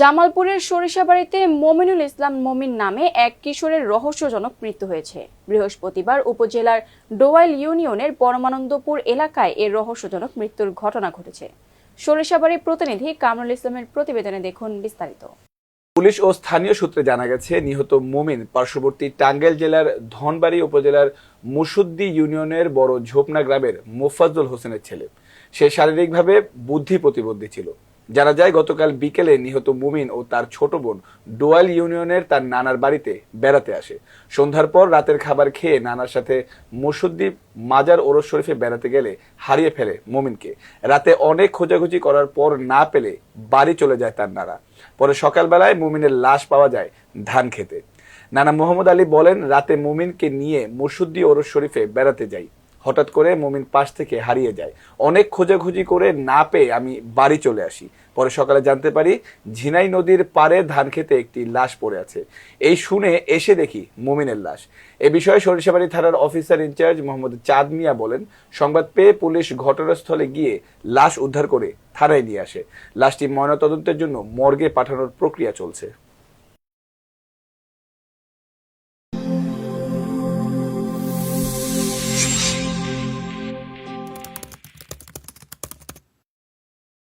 জামালপুরের সরিষাবাড়িতে মমিনুল ইসলাম মমিন নামে এক কিশোরের রহস্যজনক মৃত্যু হয়েছে। বৃহস্পতিবার উপজেলার ডোয়াইল ইউনিয়নের পরমানন্দপুর এলাকায় এর রহস্যজনক মৃত্যুর ঘটনা ঘটেছে। সরিষাবাড়ি প্রতিনিধি কামরুল ইসলামের প্রতিবেদনে দেখুন বিস্তারিত। পুলিশ ও স্থানীয় সূত্রে জানা গেছে, নিহত মোমিন পার্শ্ববর্তী টাঙ্গাইল জেলার ধনবাড়ি উপজেলার মুসুদ্দি ইউনিয়নের বড় ঝোপনা গ্রামের মোফাজ্জল হোসেনের ছেলে। সে শারীরিকভাবে বুদ্ধি প্রতিবন্ধী ছিল। জানা যায়, গতকাল বিকেলে নিহত মুমিন ও তার ছোট বোন ডোয়াল ইউনিয়নের তার নানার বাড়িতে বেড়াতে আসে। সন্ধ্যার পর রাতের খাবার খেয়ে নানার সাথে মুসুদ্দি মাজার ওরস শরীফে বেড়াতে গেলে হারিয়ে ফেলে মুমিনকে। রাতে অনেক খোঁজাখুঁজি করার পর না পেলে বাড়ি চলে যায় তার নানা। পরে সকালবেলায় মুমিনের লাশ পাওয়া যায় ধান খেতে। নানা মোহাম্মদ আলী বলেন, রাতে মুমিনকে নিয়ে মুসুদ্দি ওরস শরীফে বেড়াতে যাই। হঠাৎ করে মুমিন পাশ থেকে হারিয়ে যায়। অনেক খোঁজাখুঁজি করে না পেয়ে আমি বাড়ি চলে আসি। পরে সকালে জানতে পারি ঝিনাই নদীর পাড়ে ধান খেতে একটি লাশ পড়ে আছে। এই শুনে এসে দেখি মুমিনের লাশ। এ বিষয়ে সরিষাবাড়ি থানার অফিসার ইনচার্জ মোহাম্মদ চাঁদ মিয়া বলেন, সংবাদ পেয়ে পুলিশ ঘটনাস্থলে গিয়ে লাশ উদ্ধার করে থানায় নিয়ে আসে। লাশটি ময়নাতদন্তের জন্য মর্গে পাঠানোর প্রক্রিয়া চলছে।